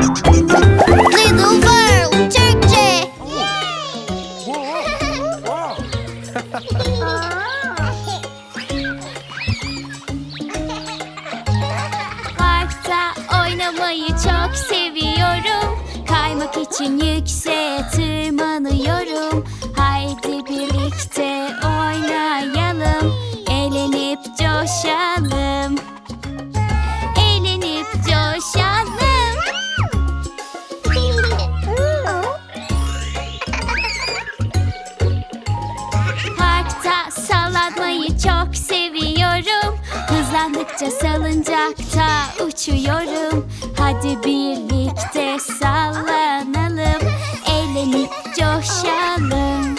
Little World Türkçe. Parkta oynamayı çok seviyorum. Kaymak için yükseğe tırmanıyorum. çok seviyorum. Hızlandıkça salıncakta uçuyorum. Hadi birlikte sallanalım. Eğlenip coşalım.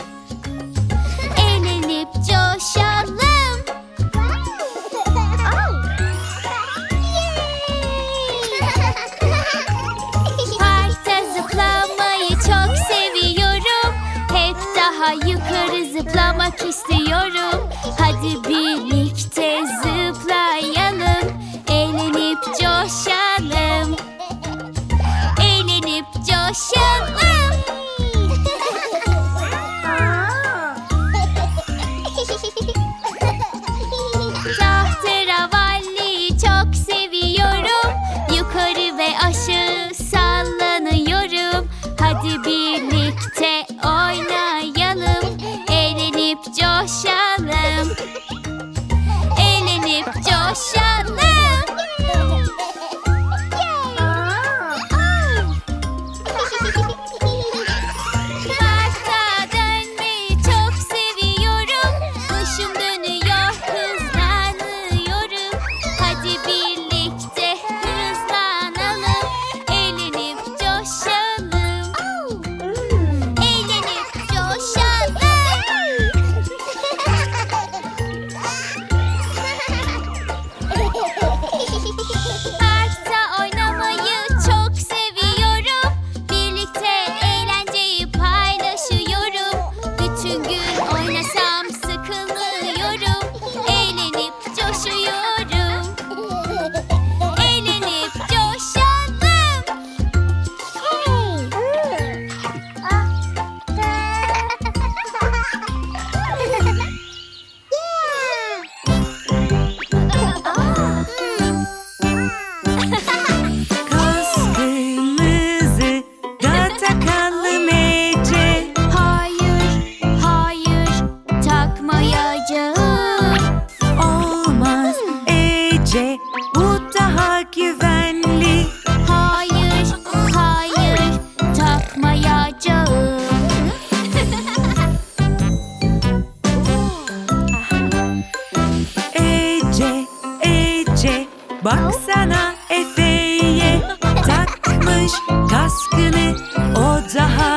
Eğlenip coşalım. Parkta zıplamayı çok seviyorum. Hep daha yukarı zıplamak istiyorum Cardi B. Hoşçakalın.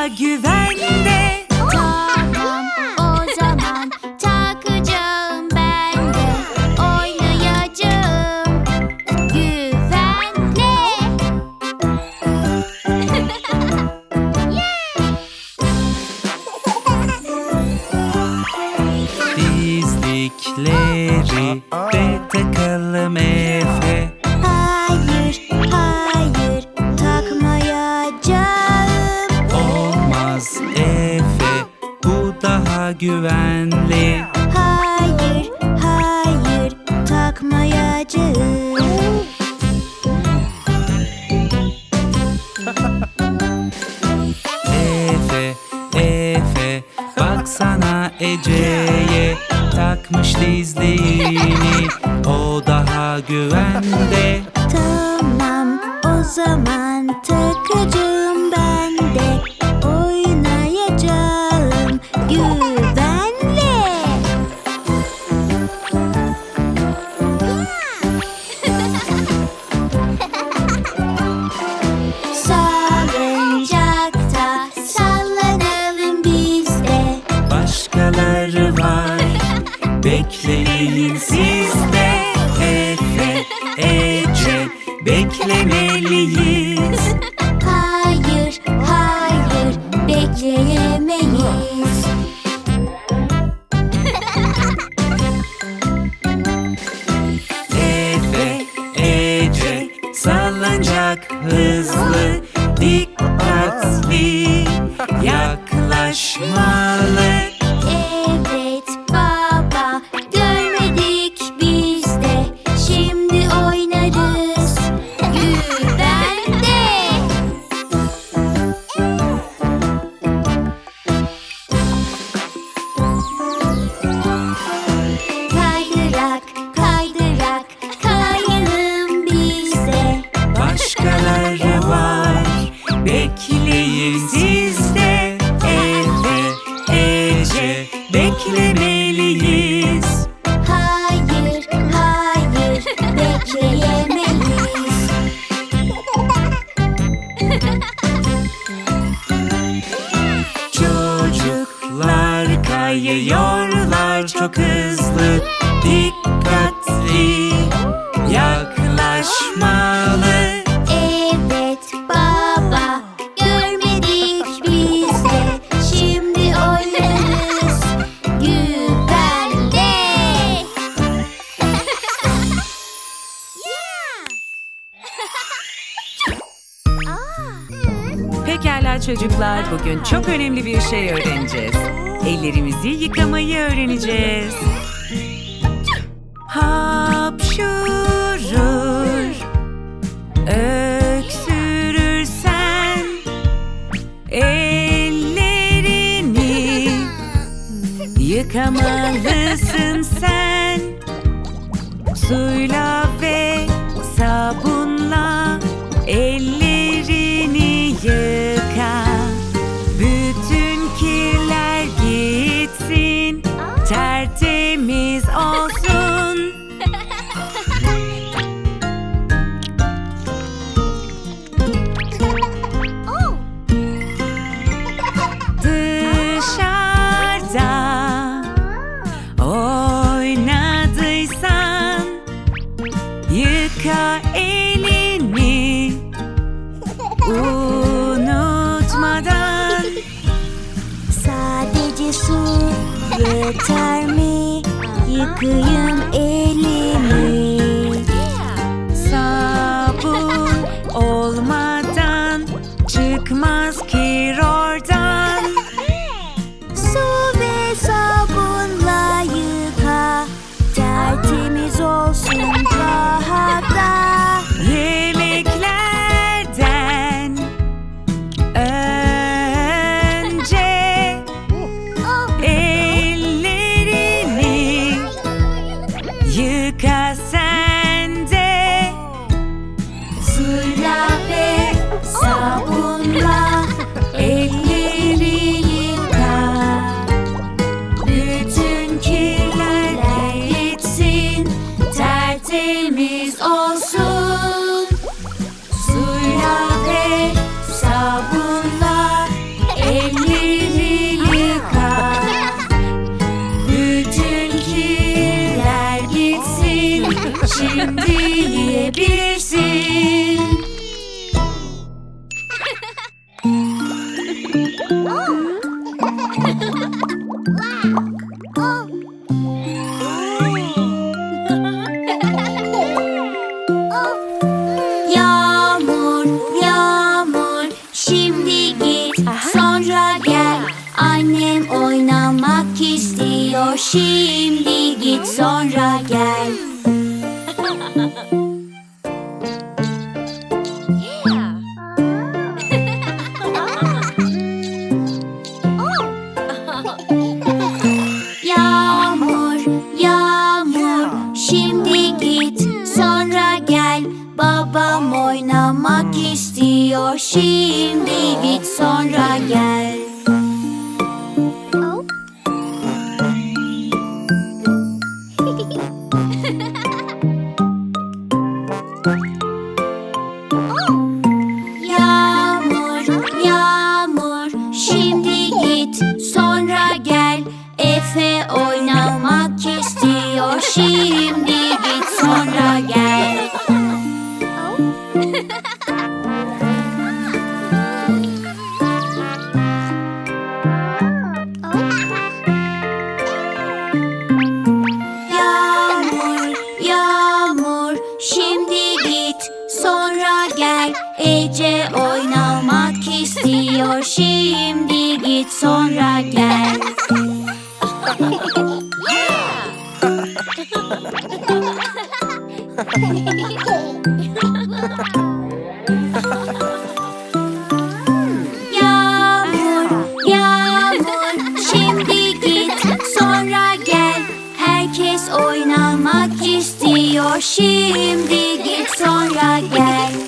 gyven köşeye takmış dizliğini. O daha güvende. Tamam o zaman takıcı çok hızlı Dikkatli yaklaşmalı Evet baba görmedik biz de şimdi oyunumuz güvende. Pekala çocuklar, bugün çok önemli bir şey öğreneceğiz. Ellerimizi yıkamayı öğreneceğiz. Hapşurur, öksürürsen ellerini yıkamalısın sen. Suyla ve sabunla ellerini yıka. Yıkayın elimi. İstiyor, şimdi istiyor, şimdi git, sonra gel. Yağmur, yağmur, şimdi git, sonra gel. Herkes oynamak istiyor, şimdi git, sonra gel.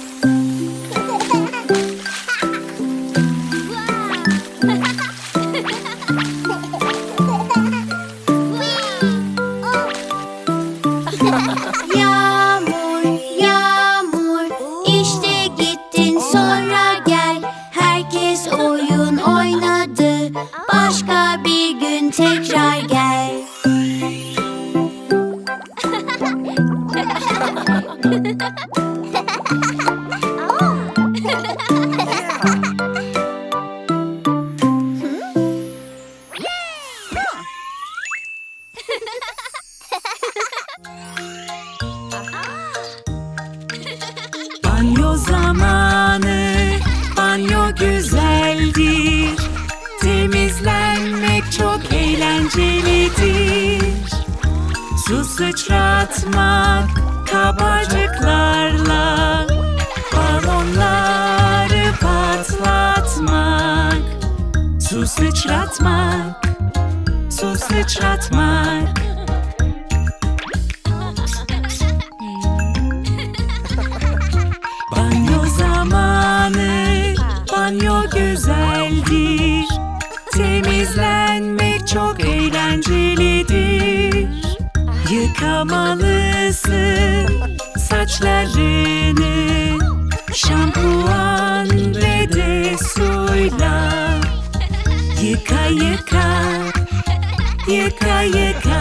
Sıçratmak, su sıçratmak. Banyo zamanı, banyo güzeldir. Temizlenmek çok eğlencelidir. Yıkamalısın saçlarını şampuan ve de suyla. Yıka yıka, yıka yıka.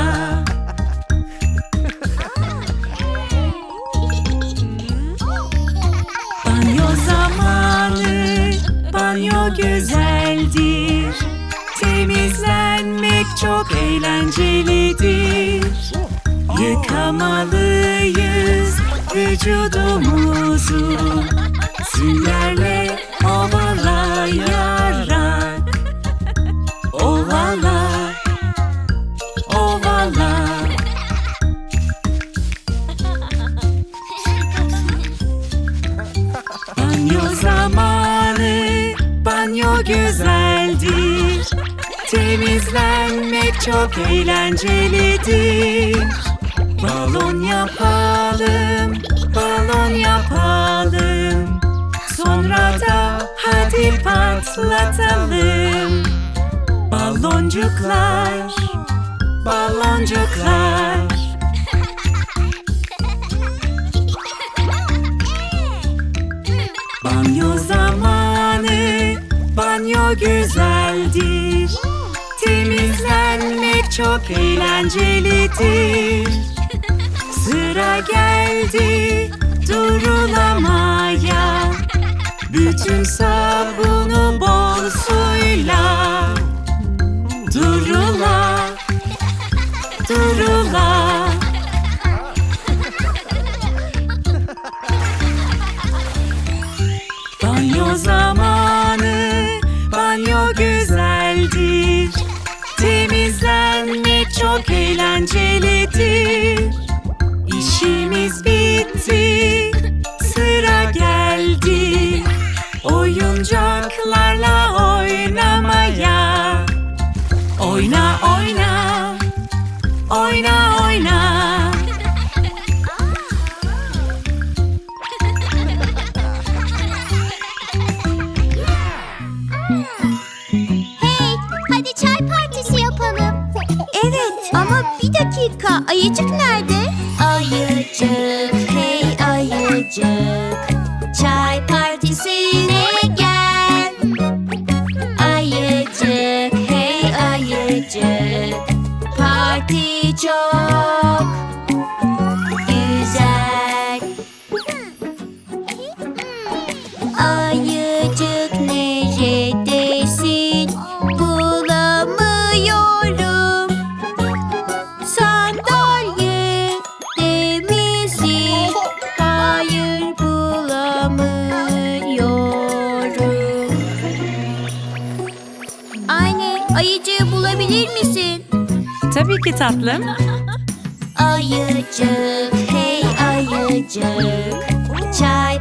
Banyo zamanı, banyo güzeldir. Temizlenmek çok eğlencelidir. Yıkamalıyız vücudumuzu. Süngerle ovalayarak. Güzeldir. Temizlenmek çok eğlencelidir. Balon yapalım, balon yapalım. Sonra da hadi patlatalım. Baloncuklar, baloncuklar. Çok eğlencelidir. Sıra geldi durulamaya. Bütün sabunu bol suyla. Durula, Oyuncaklarla oynamaya. Oyna, oyna, oyna, oyna. Hey, hadi çay partisi yapalım. Evet, ama bir dakika. Ayıcık nerede? Ayıcık, hey ayıcık Parti Tatlım. Ayıcık, hey ayıcık. Çay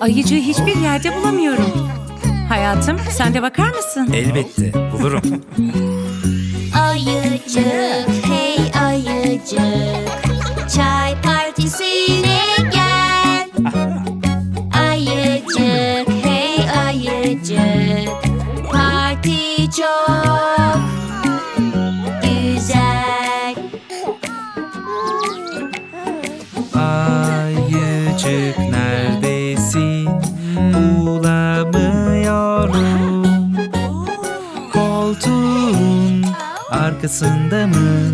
Ayıcığı hiçbir yerde bulamıyorum. Hayatım sen de bakar mısın? Elbette bulurum. Ayıcık, hey ayıcık arkasında mı?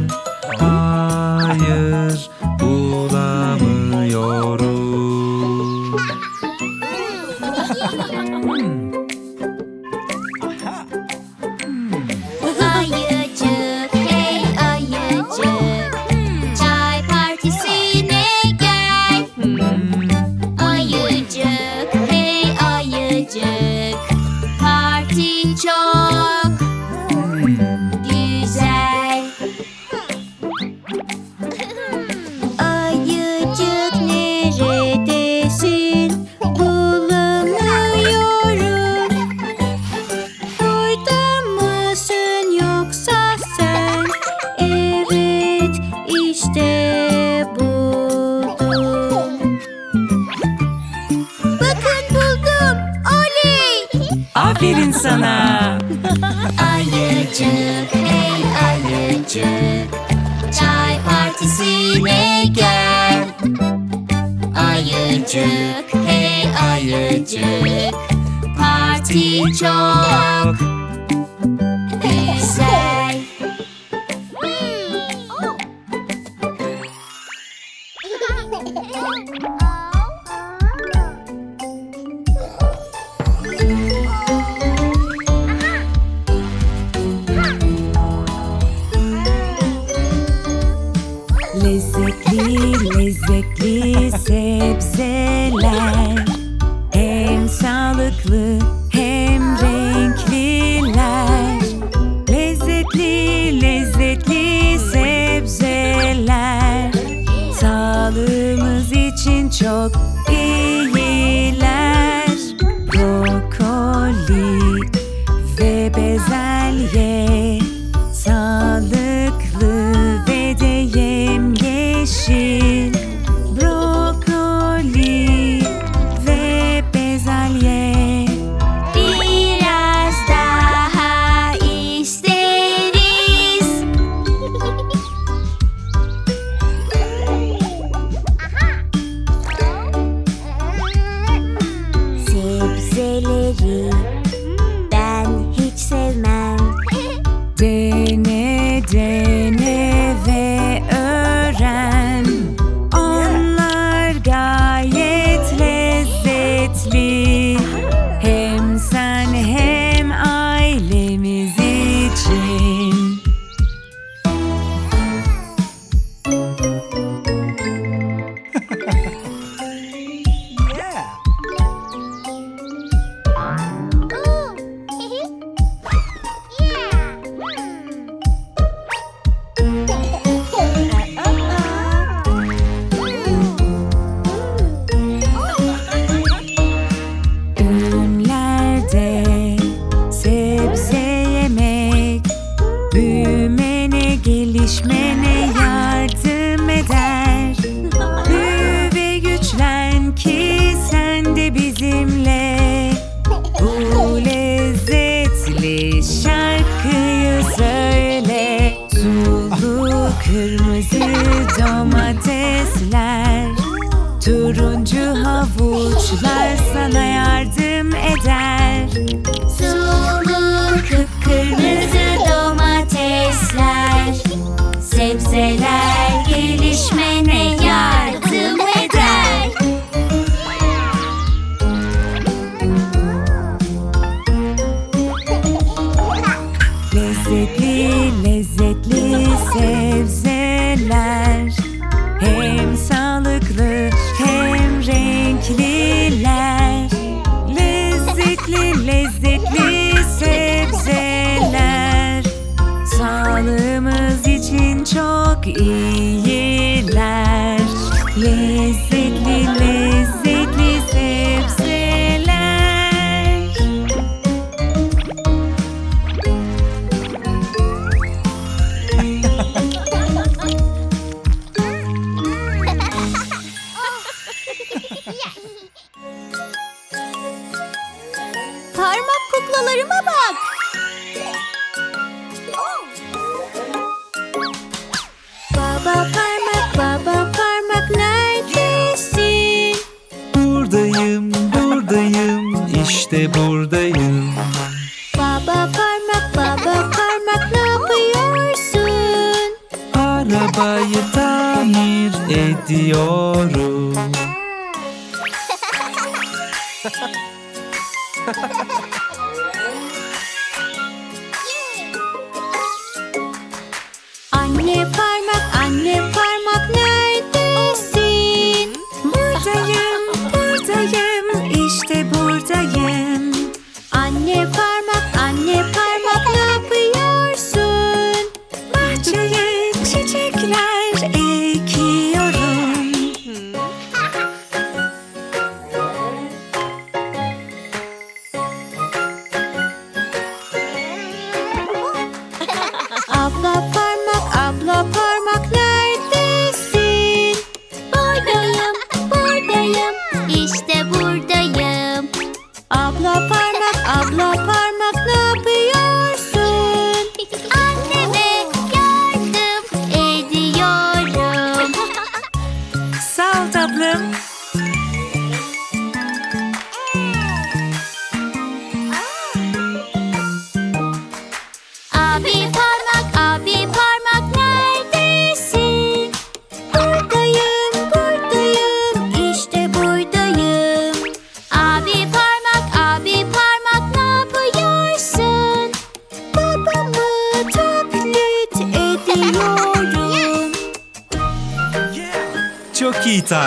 Aferin sana. Ayıcık hey ayıcık. Çay partisine gel. Ayıcık hey ayıcık. Parti çok. Arabayı tamir ediyorum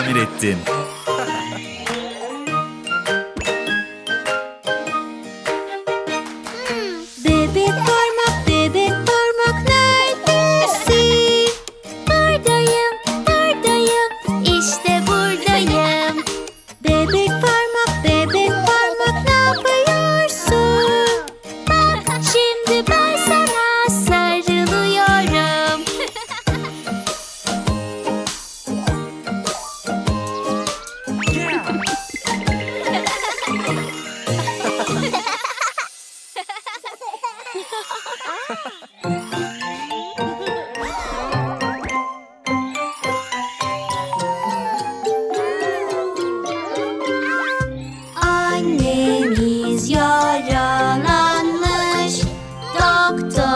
Çok как-то